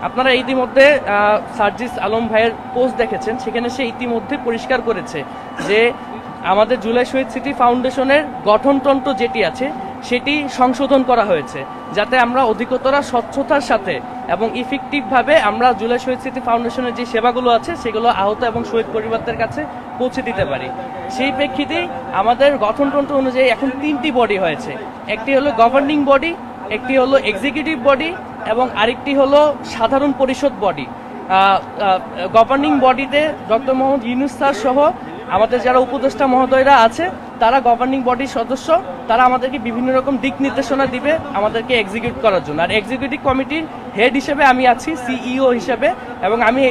আপনারা ইতিমধ্যে সার্জিস আলম ভাইয়ের পোস্ট দেখেছেন, সেখানে সে ইতিমধ্যে পরিষ্কার করেছে যে আমাদের জুলাই শহীদ সিটি ফাউন্ডেশনের গঠনতন্ত্র যেটি আছে, সেটি সংশোধন করা হয়েছে, যাতে আমরা অধিকতরা স্বচ্ছতার সাথে এবং ইফেক্টিভভাবে আমরা জুলাই শহীদ স্মৃতি ফাউন্ডেশনের যে সেবাগুলো আছে, সেগুলো আহত এবং শহীদ পরিবারদের কাছে পৌঁছে দিতে পারি। সেই প্রেক্ষিতেই আমাদের গঠনতন্ত্র অনুযায়ী এখন তিনটি বডি হয়েছে। একটি হলো গভর্নিং বডি একটি হলো এক্সিকিউটিভ বডি এবং আরেকটি হলো সাধারণ পরিষদ বডি। গভর্নিং বডিতে ডক্টর মোহাম্মদ ইউনুস স্যার সহ আমাদের যারা উপদেষ্টা মহোদয়রা আছে, তারা গভর্নিং বডির সদস্য, তারা আমাদেরকে বিভিন্ন রকম দিক নির্দেশনা দিবে, আমাদেরকে এক্সিকিউট করার জন্য। আর এক্সিকিউটিভ কমিটির হেড হিসেবে আমি আছি সিইও হিসেবে, এবং আমি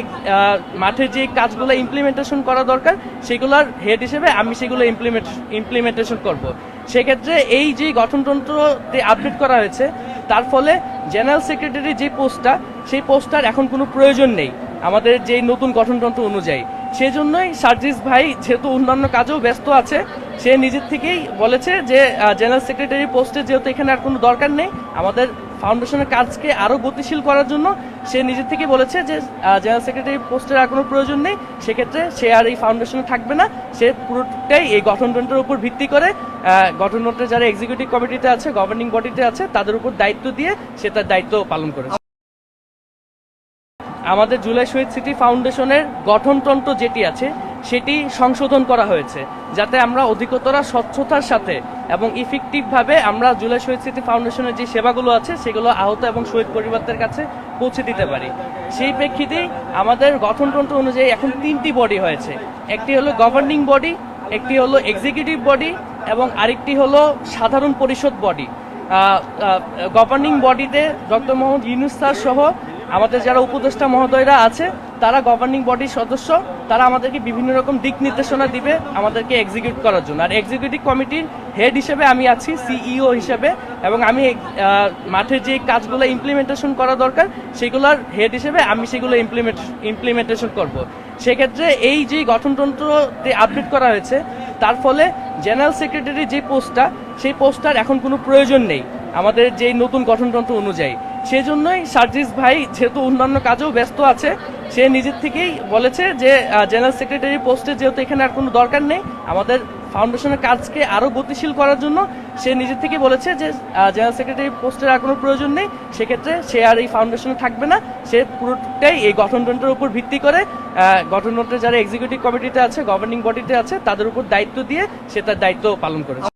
মাঠে যে কাজগুলো ইমপ্লিমেন্টেশন করা দরকার, সেগুলোর হেড হিসেবে আমি সেগুলো ইমপ্লিমেন্ট ইমপ্লিমেন্টেশন করব। সেক্ষেত্রে এই যে গঠনতন্ত্রতে আপডেট করা হয়েছে তার ফলে জেনারেল সেক্রেটারি যে পোস্টটা, সেই পোস্টটার এখন কোনো প্রয়োজন নেই আমাদের যে নতুন গঠনতন্ত্র অনুযায়ী। সেজন্যই সার্জিস ভাই যেহেতু অন্যান্য কাজেও ব্যস্ত আছে, সে নিজের থেকেই বলেছে যে জেনারেল সেক্রেটারি পোস্টে যেহেতু এখানে আর কোনো দরকার নেই, আমাদের ফাউন্ডেশনের কাজকে আরও গতিশীল করার জন্য সে নিজের থেকে বলেছে যে জেনারেল সেক্রেটারি পোস্টের আর কোনো প্রয়োজন নেই। সেক্ষেত্রে সে আর এই ফাউন্ডেশনে থাকবে না। সে পুরোটাই এই গঠনতন্ত্রের উপর ভিত্তি করে গঠনতন্ত্রের যারা এক্সিকিউটিভ কমিটিতে আছে গভর্নিং বডিতে আছে, তাদের উপর দায়িত্ব দিয়ে সে তার দায়িত্ব পালন করেছে। আমাদের জুলাই শহীদ সিটি ফাউন্ডেশনের গঠনতন্ত্র যেটি আছে সেটি সংশোধন করা হয়েছে, যাতে আমরা অধিকতরা স্বচ্ছতার সাথে এবং ইফেক্টিভভাবে আমরা জুলাই শহীদ স্মৃতি ফাউন্ডেশনের যে সেবাগুলো আছে, সেগুলো আহত এবং শহীদ পরিবারদের কাছে পৌঁছে দিতে পারি। সেই প্রেক্ষিতেই আমাদের গঠনতন্ত্র অনুযায়ী এখন তিনটি বডি হয়েছে। একটি হলো গভর্নিং বডি একটি হলো এক্সিকিউটিভ বডি এবং আরেকটি হলো সাধারণ পরিষদ বডি গভর্নিং বডিতে ডক্টর মোহাম্মদ ইউনুস সহ আমাদের যারা উপদেষ্টা মহোদয়রা আছে তারা গভর্নিং বডির সদস্য, তারা আমাদেরকে বিভিন্ন রকম দিক নির্দেশনা দিবে, আমাদেরকে এক্সিকিউট করার জন্য। আর এক্সিকিউটিভ কমিটির হেড হিসেবে আমি আছি সিইও হিসেবে, এবং আমি মাঠে যে কাজগুলো ইমপ্লিমেন্টেশন করা দরকার, সেগুলোর হেড হিসেবে আমি সেগুলো ইমপ্লিমেন্ট ইমপ্লিমেন্টেশন করব। সেক্ষেত্রে এই যে গঠনতন্ত্রতে আপডেট করা হয়েছে, তার ফলে জেনারেল সেক্রেটারি যে পোস্টটা সেই পোস্টটার এখন কোনো প্রয়োজন নেই, আমাদের যে নতুন গঠনতন্ত্র অনুযায়ী। সেজন্যই সার্জিস ভাই, যেহেতু অন্যান্য কাজেও ব্যস্ত আছে সে নিজের থেকেই বলেছে যে জেনারেল সেক্রেটারি পোস্টে যেহেতু এখানে আর কোনো দরকার নেই, আমাদের ফাউন্ডেশনের কাজকে আরও গতিশীল করার জন্য সে নিজের থেকেই বলেছে যে জেনারেল সেক্রেটারি পোস্টের আর কোনো প্রয়োজন নেই। সেক্ষেত্রে সে আর এই ফাউন্ডেশনে থাকবে না। সে পুরোটাই এই গঠনতন্ত্রের উপর ভিত্তি করে গঠনতন্ত্রের যারা এক্সিকিউটিভ কমিটিতে আছে গভর্নিং বডিতে আছে, তাদের উপর দায়িত্ব দিয়ে সে তার দায়িত্ব পালন করেছে।